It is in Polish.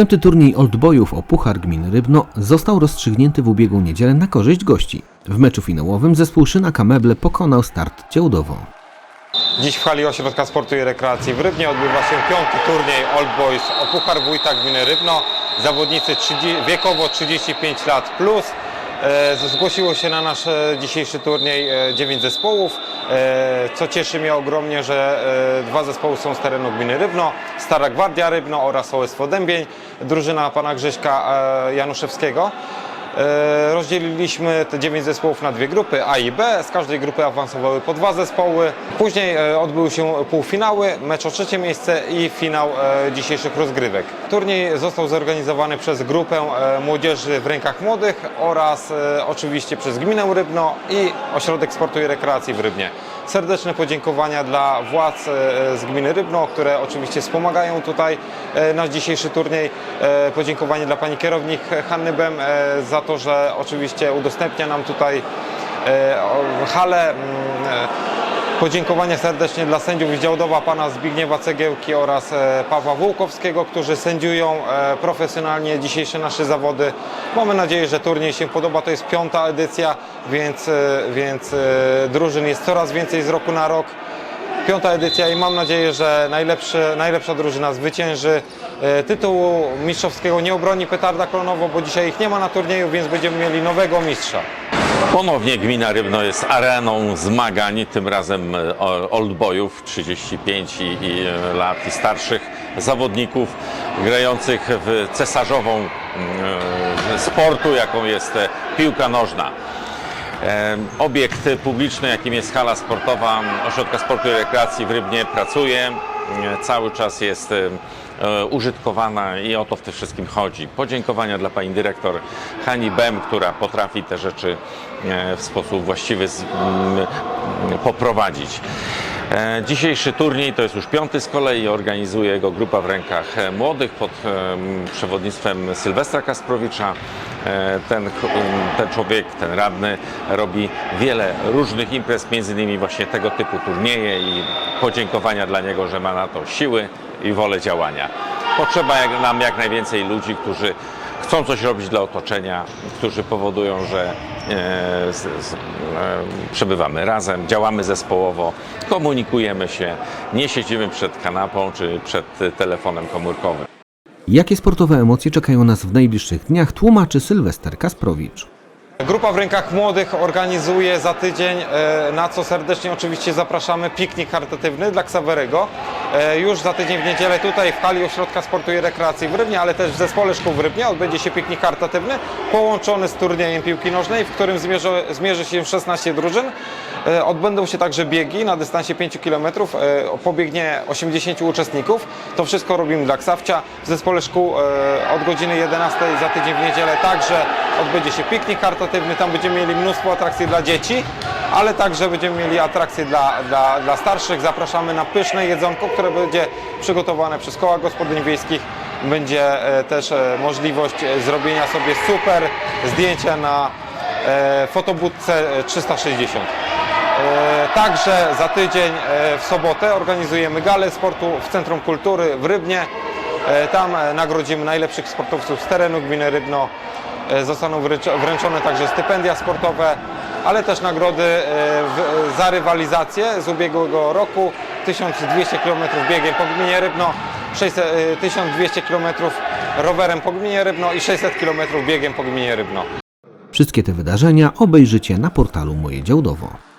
Piąty turniej Oldboyów o Puchar Gminy Rybno został rozstrzygnięty w ubiegłą niedzielę na korzyść gości. W meczu finałowym zespół Szynaka Meble pokonał start Działdowo. Dziś w hali Ośrodka Sportu i Rekreacji w Rybnie odbywa się piąty turniej Old Boys o Puchar Wójta Gminy Rybno. Zawodnicy 30, wiekowo 35 lat plus. E, Zgłosiło się na nasz e, dzisiejszy turniej 9 zespołów, e, co cieszy mnie ogromnie, że dwa zespoły są z terenu Gminy Rybno, Stara Gwardia Rybno oraz OSW Dębień, drużyna pana Grześka e, Januszewskiego. E, Rozdzieliliśmy te 9 zespołów na dwie grupy A i B. Z każdej grupy awansowały po dwa zespoły. Później e, odbyły się półfinały, mecz o trzecie miejsce i finał e, dzisiejszych rozgrywek. Turniej został zorganizowany przez grupę młodzieży w rękach młodych oraz oczywiście przez Gminę Rybno i Ośrodek Sportu i Rekreacji w Rybnie. Serdeczne podziękowania dla władz z gminy Rybno, które oczywiście wspomagają tutaj nasz dzisiejszy turniej. Podziękowanie dla pani kierownik Hanny Bem e, za to, że oczywiście udostępnia nam tutaj e, halę. mm, e, Podziękowania serdecznie dla sędziów Działdowa, pana Zbigniewa Cegiełki oraz e, Pawła Wołkowskiego, którzy sędziują profesjonalnie dzisiejsze nasze zawody. Mamy nadzieję, że turniej się podoba. To jest piąta edycja, więc, więc drużyn jest coraz więcej z roku na rok. Piąta edycja i mam nadzieję, że najlepszy, najlepsza drużyna zwycięży. E, Tytułu mistrzowskiego nie obroni Petarda Klonowo, bo dzisiaj ich nie ma na turnieju, więc będziemy mieli nowego mistrza. Ponownie gmina Rybno jest areną zmagań, tym razem e, oldboyów 35 i, i e, lat i starszych zawodników grających w cesarzową mm, sportu, jaką jest piłka nożna. Obiekt publiczny, jakim jest hala sportowa Ośrodka Sportu i Rekreacji w Rybnie pracuje. Cały czas jest e, użytkowana i o to w tym wszystkim chodzi. Podziękowania dla pani dyrektor Hani Bem, która potrafi te rzeczy e, w sposób właściwy poprowadzić. E, Dzisiejszy turniej to jest już piąty z kolei, organizuje go grupa w rękach e, młodych pod em, przewodnictwem Sylwestra Kasprowicza. E, Ten, ten człowiek, ten radny robi wiele różnych imprez, między innymi właśnie tego typu turnieje i podziękowania dla niego, że ma na to siły i wolę działania. Potrzeba nam jak najwięcej ludzi, którzy chcą coś robić dla otoczenia, którzy powodują, że e, z, z, e, przebywamy razem, działamy zespołowo, komunikujemy się, nie siedzimy przed kanapą czy przed telefonem komórkowym. Jakie sportowe emocje czekają nas w najbliższych dniach, tłumaczy Sylwester Kasprowicz. Grupa w rękach młodych organizuje za tydzień, e, na co serdecznie oczywiście zapraszamy, piknik charytatywny dla Ksawerego. E, Już za tydzień w niedzielę tutaj w hali Ośrodka Sportu i Rekreacji w Rybnie, ale też w Zespole Szkół w Rybnie odbędzie się piknik charytatywny połączony z turniejem piłki nożnej, w którym zmierzy, zmierzy się 16 drużyn. E, Odbędą się także biegi na dystansie 5 km, e, pobiegnie 80 uczestników. To wszystko robimy dla Ksawcia. W Zespole Szkół od godziny 11 za tydzień w niedzielę także odbędzie się piknik charytatywny. Tam będziemy mieli mnóstwo atrakcji dla dzieci, ale także będziemy mieli atrakcje dla, dla, dla starszych. Zapraszamy na pyszne jedzonko, które będzie przygotowane przez koła gospodyń wiejskich. Będzie e, też e, możliwość e, zrobienia sobie super zdjęcia na fotobudce e, 360. E, Także za tydzień w sobotę organizujemy galę sportu w Centrum Kultury w Rybnie. Tam nagrodzimy najlepszych sportowców z terenu gminy Rybno. Zostaną wręcz- wręczone także stypendia sportowe, ale też nagrody e, za rywalizację z ubiegłego roku. 1200 km biegiem po gminie Rybno, 600, e, 1200 km rowerem po gminie Rybno i 600 km biegiem po gminie Rybno. Wszystkie te wydarzenia obejrzycie na portalu Moje Działdowo.